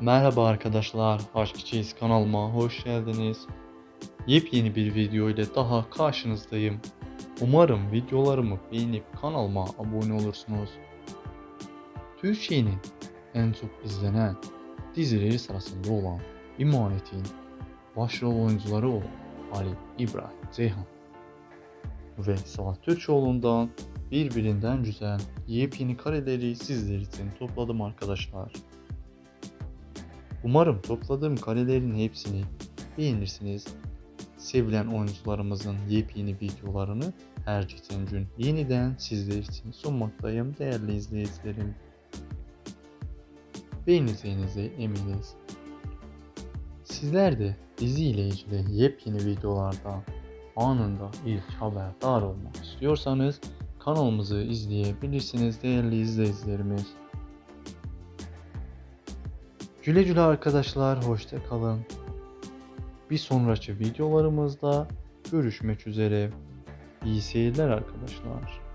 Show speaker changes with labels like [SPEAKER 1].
[SPEAKER 1] Merhaba arkadaşlar, Aşkçıyız kanalıma hoş geldiniz. Yepyeni bir video ile daha karşınızdayım. Umarım videolarımı beğenip kanalıma abone olursunuz. Türkiye'nin en çok izlenen dizileri sırasında olan İmanet'in başrol oyuncuları olan Ali İbrahim Ceyhan ve Sıla Türkoğlu'ndan birbirinden güzel yepyeni kareleri sizler için topladım arkadaşlar. Umarım topladığım karelerin hepsini beğenirsiniz. Sevilen oyuncularımızın yepyeni videolarını her geçen gün yeniden sizler için sunmaktayım değerli izleyicilerim. Beğeneceğinize eminiz. Sizler de dizi ile ilgili yepyeni videolardan anında ilk haberdar olmak istiyorsanız kanalımızı izleyebilirsiniz değerli izleyicilerimiz. Güle güle arkadaşlar, hoşça kalın. Bir sonraki videolarımızda görüşmek üzere. İyi seyirler arkadaşlar.